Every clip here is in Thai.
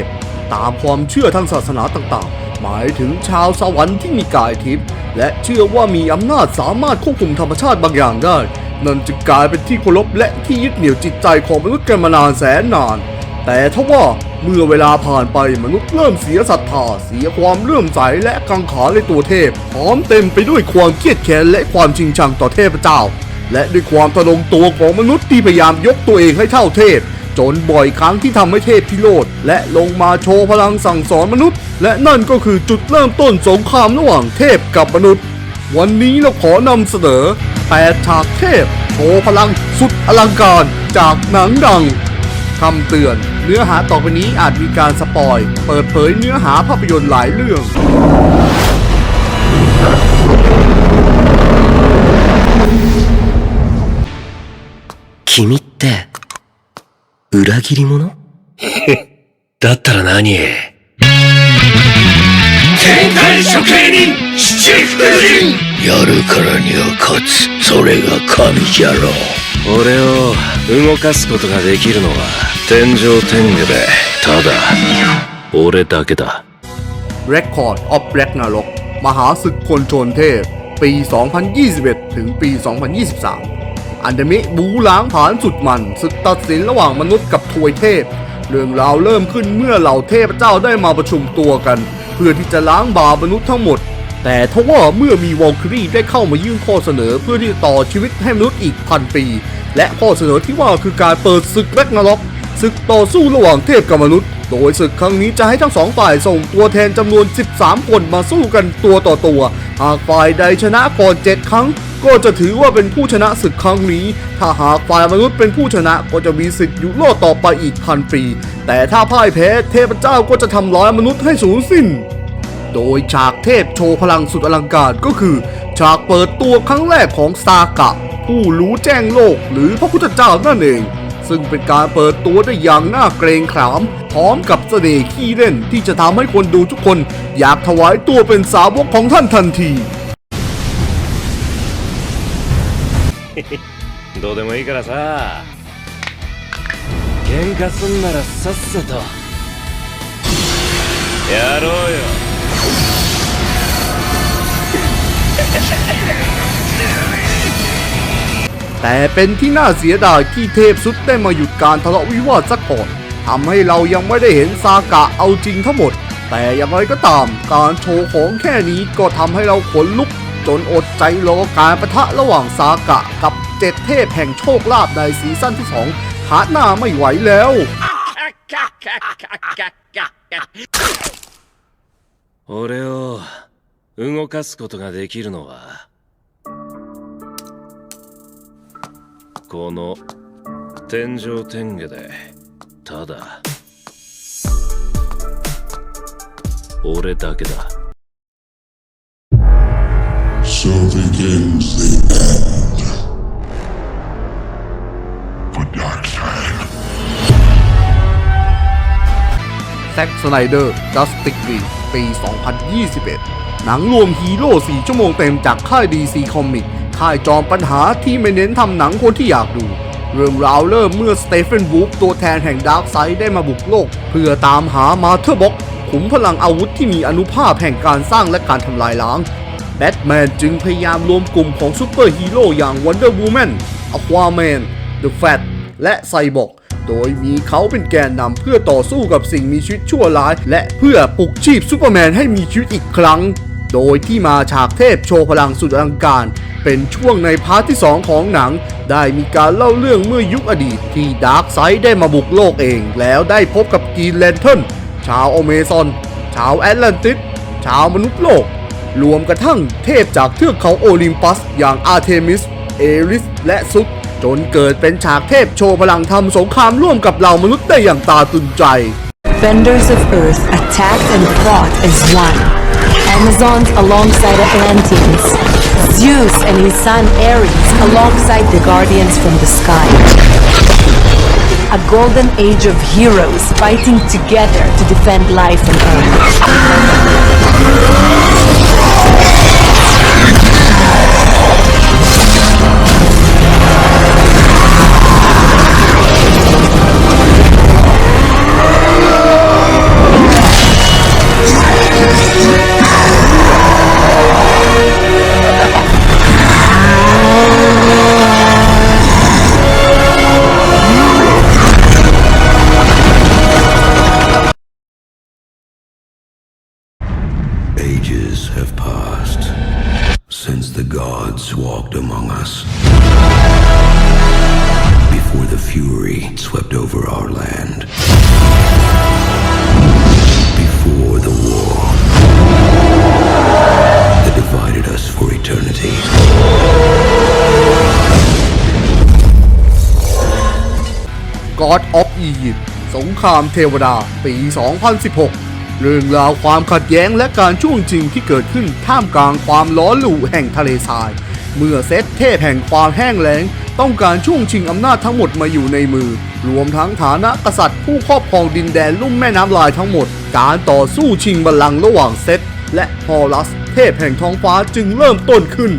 พ ตามความเชื่อทางศาสนาต่างๆ หมายถึงชาวสวรรค์ที่มีกายทิพย์และเชื่อว่ามีอำนาจสามารถควบคุมธรรมชาติบางอย่างได้ นั่นจึงกลายเป็นที่เคารพและที่ยึดเหนี่ยวจิตใจของมนุษย์กันมานานแสนนาน แต่ทว่าเมื่อเวลาผ่านไปมนุษย์เริ่มเสียศรัทธาเสียความเลื่อมใสและกังขาในตัวเทพพร้อมเต็มไปด้วยความเครียดแค้นและความชิงชังต่อเทพเจ้า และด้วยความตระหนงตัวของมนุษย์ที่พยายามยกตัวเองให้เท่าเทพ จนบ่อยครั้งที่ทำให้เทพพิโรธและลงมาโชว์พลังสั่งสอนมนุษย์ และนั่นก็คือจุดเริ่มต้นสงครามระหว่างเทพกับมนุษย์ วันนี้เราขอนำเสนอแปดฉากเทพ โชว์พลังสุดอลังการจากหนังดัง คำเตือน เนื้อหาต่อไปนี้อาจมีการสปอย เปิดเผยเนื้อหาภาพยนตร์หลายเรื่อง 君って、 裏切り者だったら何天界処刑人七福神やるからには勝つ。それが神じゃろう。俺を動かすことができるのは天上天下で、ただ、俺だけだ。 Record of Ragnarok มหาศึกคนโจรเทพ ปี 2021 ถึงปี 2023 อันเดมิบูล้างผลาญสุดมันศึกตัดสินระหว่างมนุษย์กับทวยเทพ เรื่องราวเริ่มขึ้นเมื่อเหล่าเทพเจ้าได้มาประชุมตัวกัน เพื่อที่จะล้างบาปมนุษย์ทั้งหมด แต่ทว่าเมื่อมีวอลคิรีได้เข้ามายื่นข้อเสนอเพื่อที่จะต่อชีวิตให้มนุษย์อีกพันปี และข้อเสนอที่ว่าคือการเปิดศึกแรกนาร็อกศึกต่อสู้ระหว่างเทพกับมนุษย์ โดยศึกครั้งนี้จะให้ทั้งสองฝ่ายส่งตัวแทนจำนวน 13 คนมาสู้กันตัวต่อตัว หากฝ่ายใดชนะก่อน 7 ครั้ง ก็จะถือว่าเป็นผู้ชนะศึกครั้งนี้ ถ้าหากฝ่ายมนุษย์เป็นผู้ชนะก็จะมีสิทธิ์อยู่รอดต่อไปอีกพันปี แต่ถ้าพ่ายแพ้เทพเจ้าก็จะทำร้ายมนุษย์ให้สูญสิ้น โดยฉากเทพโชว์พลังสุดอลังการก็คือ ฉากเปิดตัวครั้งแรกของซากะ ผู้รู้แจ้งโลกหรือพระพุทธเจ้านั่นเองซึ่งเป็นการเปิดตัวได้อย่างน่าเกรงขาม พร้อมกับเสน่ห์ขี้เล่นที่จะทำให้คนดูทุกคน อยากถวายตัวเป็นสาวกของท่านทันที どうでもいいからさ喧嘩すんならさっさとやろうよ แต่เป็นที่น่าเสียดายที่เทพสุดได้มาหยุดการทะเลาะวิวาทซะก่อนทำให้เรายังไม่ได้เห็นซากะเอาจริงทั้งหมด แต่อย่างไรก็ตาม การโชว์ของแค่นี้ก็ทำให้เราขนลุก จนอดใจรอการประทะระหว่างซากะกับ เจ็ดเทพแห่งโชคลาภในซีซั่นที่ 2 หาหน้าไม่ไหวแล้ว 俺を動かすことができるのはこの天上天下でただ俺だけだ So begins the แซ็กสไนเดอร์ Justice League ปี 2021 หนังรวมฮีโร่4ชั่วโมงเต็มจากค่าย DC Comics ค่ายจอมปัญหาที่ไม่เน้นทำหนังคนที่อยากดู เรื่องราวเริ่มเมื่อสเตเฟนวูฟตัวแทนแห่งดาร์กไซด์ได้มาบุกโลก เพื่อตามหามาเธอร์บ็อกขุมพลังอาวุธที่มีอนุภาพแห่งการสร้างและการทำลายล้างแบทแมนจึงพยายามรวมกลุ่มของซูเปอร์ฮีโร่อย่าง Wonder Woman Aquaman The Flash และไซบอร์ก โดยมีเขาเป็นแกนนำเพื่อต่อสู้กับสิ่งมีชีวิตชั่วร้าย และเพื่อปลุกชีพซูเปอร์แมนให้มีชีวิตอีกครั้ง โดยที่มาฉากเทพโชว์พลังสุดอลังการ เป็นช่วงในพาร์ทที่ 2 ของหนัง ได้มีการเล่าเรื่องเมื่อยุคอดีตที่ดาร์กไซด์ได้มาบุกโลกเอง แล้วได้พบกับกีนแลนเทิร์นชาวอเมซอน ชาวแอตแลนติสชาวมนุษย์โลก รวมกระทั่งเทพจากเทือกเขาโอลิมปัสอย่างอาร์เทมิส เอริส และซุก จนเกิดเป็นฉากเทพโชว์พลังทำสงครามร่วมกับเหล่ามนุษย์ได้อย่างตาตุนใจ Defenders of Earth attacked and fought as one. Amazons alongside Atlanteans. Zeus and his son Ares alongside the Guardians from the sky. A golden age of heroes fighting together to defend life on Earth. God of Egypt สงครามเทวดา ปี 2016 เรื่องราวความขัดแย้งและการช่วงจริงที่เกิดขึ้นท่ามกลางความล้อหลู่แห่งทะเลทราย เมื่อเซตเทพแห่งความแห้งแล้ง ต้องการช่วงชิงอำนาจทั้งหมดมาอยู่ในมือ รวมทั้งฐานะกษัตริย์ผู้ครอบครองดินแดนลุ่มแม่น้ำลายทั้งหมด การต่อสู้ชิงบัลลังก์ระหว่างเซตและฮอลัส เทพแห่งท้องฟ้าจึงเริ่มต้นขึ้น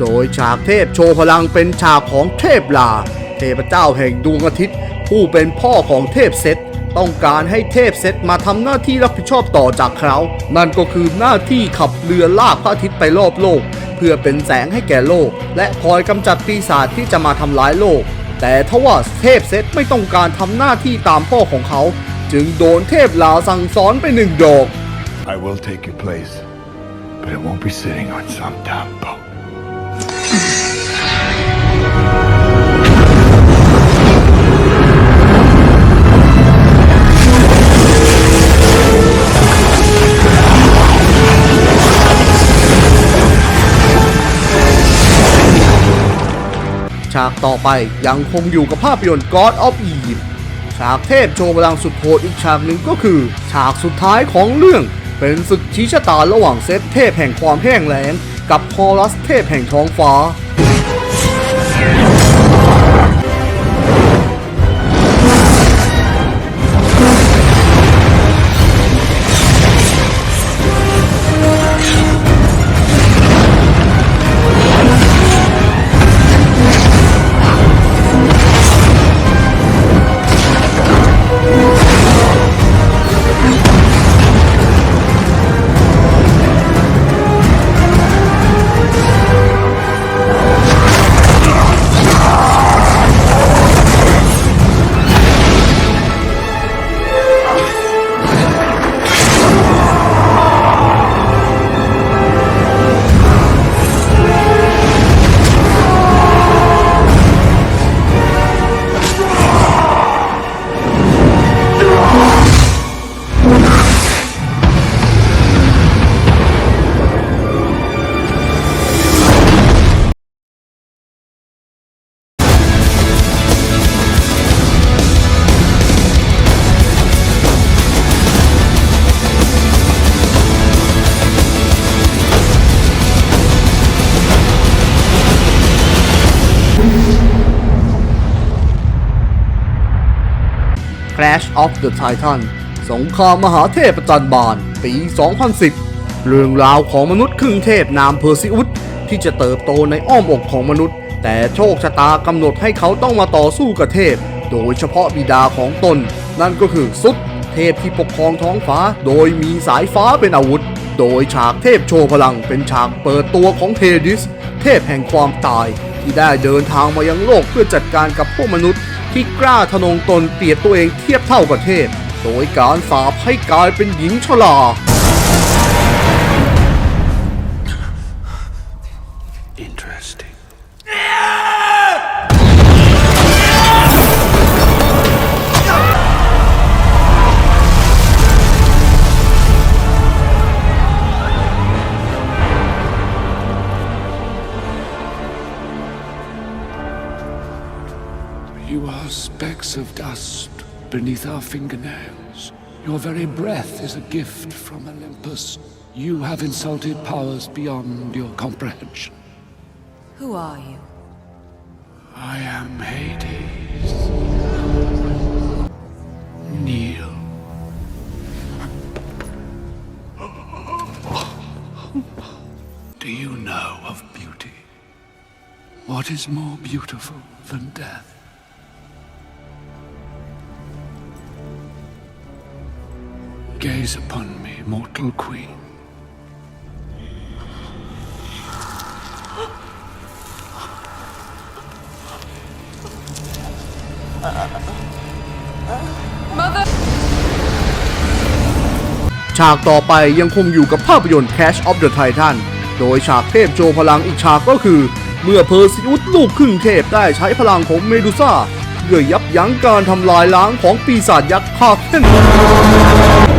โดยฉากเทพโชว์พลังเป็นฉากของเทพลา เทพเจ้าแห่งดวงอาทิตย์ ผู้เป็นพ่อของเทพเซตต้องการให้เทพเซตมาทำหน้าที่รับผิดชอบต่อจากเขา นั่นก็คือหน้าที่ขับเรือลากพระอาทิตย์ไปรอบโลก เพื่อเป็นแสงให้แก่โลก และคอยกำจัดปีศาจที่จะมาทำร้ายโลก แต่ทว่าเทพเซตไม่ต้องการทำหน้าที่ตามพ่อของเขา จึงโดนเทพลาสั่งสอนไปหนึ่งดอก I will take your place, but it won't be sitting on some damn boat. ากต่อไปยังคงอยู่กับภาพยนตร์ God of Egypt ฉากเทพโชว์พลังสุดโหดอีกฉากหนึ่งก็คือ ฉากสุดท้ายของเรื่อง เป็นศึกชี้ชะตาระหว่างเซตเทพแห่งความแห้งแล้ง กับพอรัสเทพแห่งท้องฟ้า Clash of the Titan สงครามมหาเทพประจันบานปี 2010 เรื่องราวของมนุษย์ครึ่งเทพนามเพอร์ซิอุสที่จะเติบโตในอ้อมอกของมนุษย์ แต่โชคชะตากำหนดให้เขาต้องมาต่อสู้กับเทพ โดยเฉพาะบิดาของตน นั่นก็คือซุดเทพที่ปกครองท้องฟ้า โดยมีสายฟ้าเป็นอาวุธ โดยฉากเทพโชว์พลังเป็นฉากเปิดตัวของเทดิส เทพแห่งความตาย ที่ได้เดินทางมายังโลกเพื่อจัดการกับพวกมนุษย์ ที่กล้าทะนงตนเปรียบตัวเองเทียบเท่ากับเทพ โดยการสาบให้กลายเป็นหญิงชรา specks of dust beneath our fingernails. Your very breath is a gift from Olympus. You have insulted powers beyond your comprehension. Who are you? I am Hades. Kneel. Do you know of beauty? What is more beautiful than death? Gaze upon me, mortal queen. ฉากต่อไปยังคงอยู่กับภาพยนตร์ Cash of the Titan โดยฉากเทพโชว์พลังอีกฉากก็คือ เมื่อเพอร์ซิอุสลูกครึ่งเทพได้ใช้พลังของเมดูซ่าเพื่อยับยั้งการทำลายล้างของปีศาจยักษ์คาเคน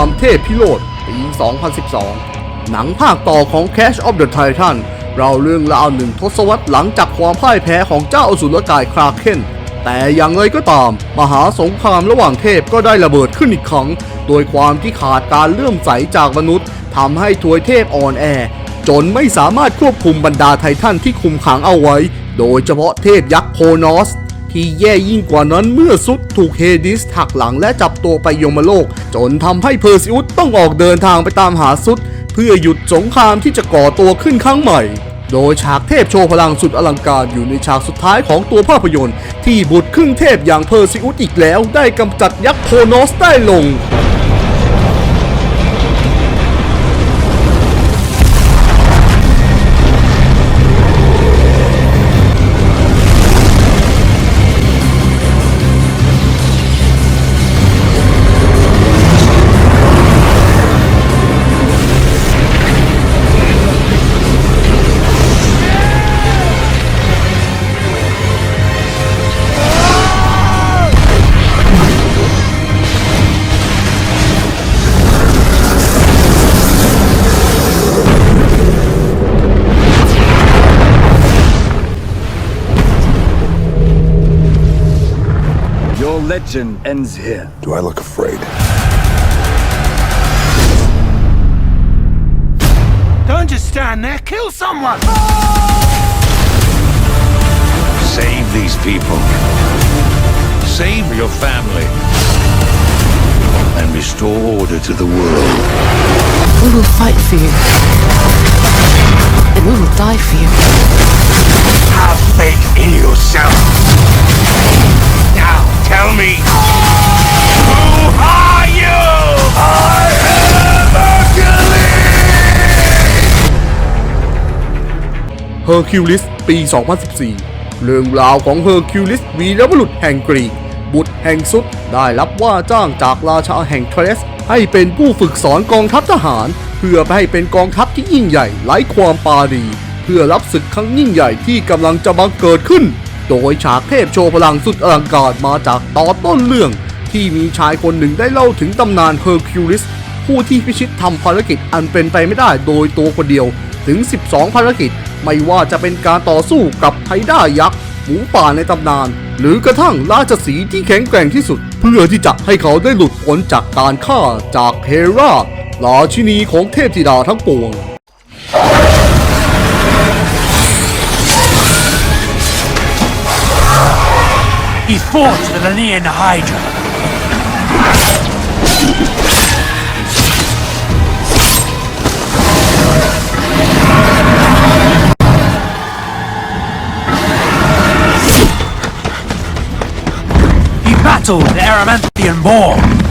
ามเทพพิโรธปี 2012 หนังภาคต่อของ Cash of the Titan เราเรื่องราวหนึ่งทศวรรษหลังจากความพ่ายแพ้ของเจ้าอสุรกายคราเคนแต่อย่างไรก็ตาม มหาสงครามระหว่างเทพก็ได้ระเบิดขึ้นอีกครั้ง โดยความที่ขาดการเลื่อมใสจากมนุษย์ทำให้ทวยเทพอ่อนแอ จนไม่สามารถควบคุมบรรดาไททันที่คุมขังเอาไว้ โดยเฉพาะเทพยักษ์โคนอส ที่แย่ยิ่งกว่านั้นเมื่อซุดถูกเฮดิสหักหลังและจับตัวไปยมโลก จนทำให้เพอร์ซิอุสต้องออกเดินทางไปตามหาซุดเพื่อหยุดสงครามที่จะก่อตัวขึ้นครั้งใหม่ โดยฉากเทพโชว์พลังสุดอลังการอยู่ในฉากสุดท้ายของตัวภาพยนตร์ ที่บุตรครึ่งเทพอย่างเพอร์ซิอุสอีกแล้ว ได้กำจัดยักษ์โคนอสได้ลง Your legend ends here. Do I look afraid? Don't just stand there, kill someone! Save these people. Save your family. And restore order to the world. We will fight for you. And we will die for you. Have faith in yourself. Tell me. Who are you? I am Hercules! Hercules ปี 2014 เรื่องราวของ Hercules วีรบุรุษแห่งกรีก บุตรแห่งซุดได้รับว่าจ้างจากราชาแห่งเทรสให้เป็นผู้ฝึกสอนกองทัพทหาร เพื่อให้เป็นกองทัพที่ยิ่งใหญ่ไร้ความปราดีเพื่อรับศึกครั้งยิ่งใหญ่ที่กำลังจะบังเกิดขึ้น โดยฉากเทพโชว์พลังสุดอลังการมาจากตอนต้นเรื่อง ที่มีชายคนหนึ่งได้เล่าถึงตำนานเฮอร์คิวลิสผู้ที่พิชิตทำภารกิจอันเป็นไปไม่ได้โดยตัวคนเดียวถึง 12 ภารกิจ ไม่ว่าจะเป็นการต่อสู้กับไทด้ายักษ์หมูป่าในตำนาน หรือกระทั่งราชสีที่แข็งแกร่งที่สุด เพื่อที่จะให้เขาได้หลุดพ้นจากการฆ่าจากเฮราราชินีของเทพธิดาทั้งปวง He fought the Linean Hydra. He battled the Aramanthian War.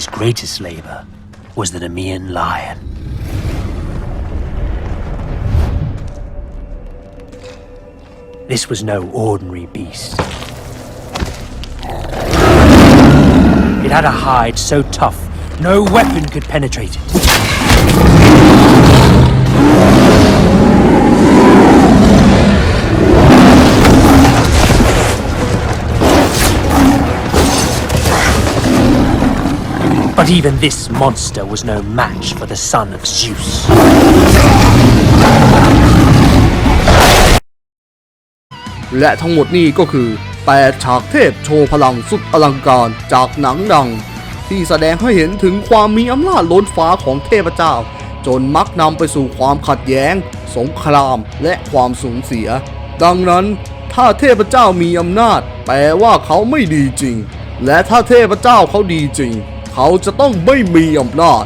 His greatest labor was the Nemean lion. This was no ordinary beast. It had a hide so tough, no weapon could penetrate it. But even this monster was no match for the son of Zeus. และทั้งหมดนี้ก็คือ 8 ฉากเทพโชว์พลังสุดอลังการจากหนังดัง ที่แสดงให้เห็นถึงความมีอำนาจล้นฟ้าของเทพเจ้า จนมักนำไปสู่ความขัดแย้ง สงครามและความสูญเสีย ดังนั้นถ้าเทพเจ้ามีอำนาจ แปลว่าเขาไม่ดีจริง และถ้าเทพเจ้าเขาดีจริง เขาจะต้องไม่มีอำนาจ